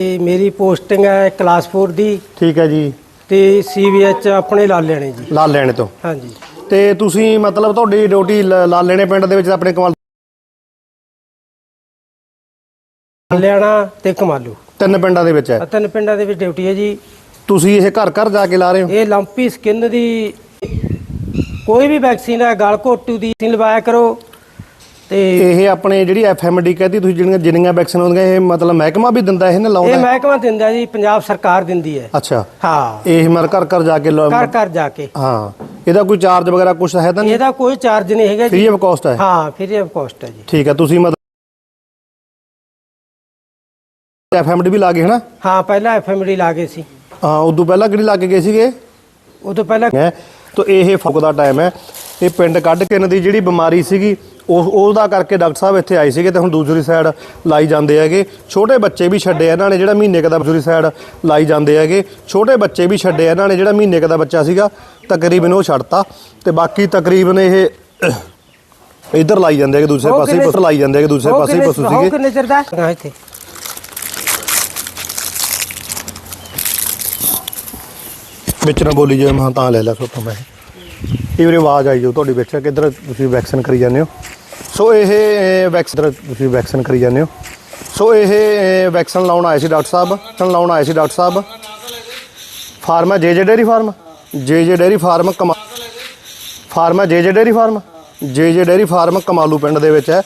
ਤੇ ਮੇਰੀ ਪੋਸਟਿੰਗ ਹੈ ਕਲਾਸ 4 ਦੀ। ਠੀਕ ਹੈ ਜੀ। ਤੇ ਸੀਵੀਐਚ ਆਪਣੇ ਲਾ ਲੈਣੇ ਜੀ। ਲਾਲ ਲੈਣੇ ਤੋਂ। ਹਾਂਜੀ। ਤੇ ਤੁਸੀਂ ਮਤਲਬ ਤੁਹਾਡੀ ਡਿਊਟੀ ਲ- ਲਾਲ ਲੈਣੇ ਪਿੰਡ ਦੇ ਵਿੱਚ ਆਪਣੇ ਕਮਾਲ ਲੈਣਾ ਤੇ ਕਮਾਲੂ। ਤਿੰਨ ਪਿੰਡਾਂ ਦੇ ਵਿੱਚ ਹੈ। ਆਹ ਤਿੰਨ ਪਿੰਡਾਂ ਦੇ ਵਿੱਚ ਡਿਊਟੀ ਹੈ ਜੀ। ਤੁਸੀਂ ਇਹ ਘਰ ਘਰ ਜਾ ਕੇ ਲਾ ਰਹੇ ਹੋ? ਇਹ ਲੰਪੀ ਸਕਿਨ ਦੀ ਕੋਈ ਵੀ ਵੈਕਸੀਨ ਹੈ ਗਲ ਘੋਟੂ ਦੀ ਵੈਕਸੀਨ ਲਵਾਇਆ ਕਰੋ। ਤੇ ਇਹ ਆਪਣੇ ਜਿਹੜੀ ਐਫਐਮਡੀ ਕਹਿੰਦੀ ਤੁਸੀਂ ਜਿਹੜੀਆਂ ਜਿੰਨੀਆਂ ਵੈਕਸੀਨ ਹੁੰਦੀਆਂ ਇਹ ਮਤਲਬ ਮਹਿਕਮਾ ਵੀ ਦਿੰਦਾ ਇਹ ਨਾ ਇਹ ਲਾਉਂਦਾ ਮਹਿਕਮਾ ਦਿੰਦਾ ਜੀ ਪੰਜਾਬ ਸਰਕਾਰ ਦਿੰਦੀ ਹੈ। ਅੱਛਾ। ਹਾਂ। ਇਹ ਮਰ ਘਰ ਘਰ ਜਾ ਕੇ ਲਾ- ਘਰ ਘਰ ਜਾ ਕੇ। ਹਾਂ। ਇਹਦਾ ਕੋਈ ਚਾਰਜ ਵਗੈਰਾ ਕੁਝ ਹੈ ਤਾਂ ਨਹੀਂ? ਇਹਦਾ ਕੋਈ ਚਾਰਜ ਨਹੀਂ ਹੈਗਾ ਜੀ। ਫ੍ਰੀ ਆਫ ਕਾਸਟ ਹੈ? ਹਾਂ ਫ੍ਰੀ ਆਫ ਕਾਸਟ ਹੈ ਜੀ। ਠੀਕ ਹੈ ਤੁਸੀਂ ਮਤਲਬ ਐਫਐਮਡੀ ਵੀ ਲਾ ਗਏ ਹਨਾ? ਹਾਂ ਪਹਿਲਾਂ ਐਫਐਮਡੀ ਲਾ ਗਏ ਸੀ। ਹਾਂ ਉਦੋਂ ਪਹਿਲਾਂ ਕਿਹੜੀ ਲਾ ਕੇ ਗਏ ਸੀਗੇ? ਤੋਂ ਪਹਿਲਾਂ ਹੈ? ਤਾਂ ਇਹ ਫੁੱਕ ਦਾ ਟਾਈਮ ਹੈ। ਇਹ ਪਿੰਡ ਕੱਢ ਕੇ ਇਹਨਾਂ ਦੀ ਜਿਹੜੀ ਬਿਮਾਰੀ ਸੀਗੀ ਉਹ ਉਹਦਾ ਕਰਕੇ ਡਾਕਟਰ ਸਾਹਿਬ ਇੱਥੇ ਆਏ ਸੀਗੇ ਤੇ ਹੁਣ ਦੂਸਰੀ ਸਾਈਡ ਲਾਈ ਜਾਂਦੇ ਹੈਗੇ। ਛੋਟੇ ਬੱਚੇ ਵੀ ਛੱਡੇ ਇਹਨਾਂ ਨੇ ਜਿਹੜਾ ਮਹੀਨੇ ਕੁ ਦਾ ਦੂਸਰੀ ਸਾਈਡ ਲਾਈ ਜਾਂਦੇ ਹੈਗੇ। ਛੋਟੇ ਬੱਚੇ ਵੀ ਛੱਡੇ ਇਹਨਾਂ ਨੇ ਜਿਹੜਾ ਮਹੀਨੇ ਕੁ ਦਾ ਬੱਚਾ ਸੀਗਾ ਤਕਰੀਬਨ ਉਹ ਛੱਡਤਾ। ਤੇ ਬਾਕੀ ਤਕਰੀਬਨ ਇਹ ਇੱਧਰ ਲਾਈ ਜਾਂਦੇ ਹੈਗੇ ਦੂਸਰੇ ਪਾਸੇ ਪਸ਼ੂ ਲਾਈ ਜਾਂਦੇ ਹੈਗੇ ਦੂਸਰੇ ਪਾਸੇ ਕਿੰਨੇ- ਪਸ਼ੂ ਉਹ ਸੀਗੇ। ਕਿੰਨੇ ਚਿਰ ਦਾ ਹਾਂ? ਇੱਥੇ। ਵਿੱਚ ਨਾ ਬੋਲੀ ਜਾਵੇ ਮੈਂ ਤਾਂ ਲੈ ਲਿਆ ਸੋਤੋਂ ਮੈਂ। ਇਹ ਵੀਰੇ ਆਵਾਜ਼ ਆਈ ਜੋ ਤੁਹਾਡੀ ਵਿੱਚ ਕਿੱਧਰ ਤੁਸੀਂ ਵੈਕਸੀਨ ਕਰੀ ਜਾਂਦੇ ਹੋ? ਸੋ ਇਹ ਵੈਕਸਨ ਤੁਸੀਂ ਵੈਕਸੀਨ ਕਰੀ ਜਾਂਦੇ ਹੋ। ਸੋ ਇਹ ਵੈਕਸੀਨ ਲਾਉਣ ਆਏ ਸੀ ਡਾਕਟਰ ਸਾਹਿਬ ਵੈਕਸੀਨ ਲਾਉਣ ਆਏ ਸੀ ਡਾਕਟਰ ਸਾਹਿਬ। ਫਾਰਮਾ ਜੇ ਜੇ ਡੇਰੀ ਫਾਰਮ, ਜੇ ਜੇ ਡੇਰੀ ਫਾਰਮ ਕਮਾ ਫਾਰਮਾ ਜੇ ਜੇ ਡੇਰੀ ਫਾਰਮ, ਜੇ ਜੇ ਡੇਰੀ ਫਾਰਮ ਕਮਾਲੂ ਪਿੰਡ ਦੇ ਵਿੱਚ ਹੈ।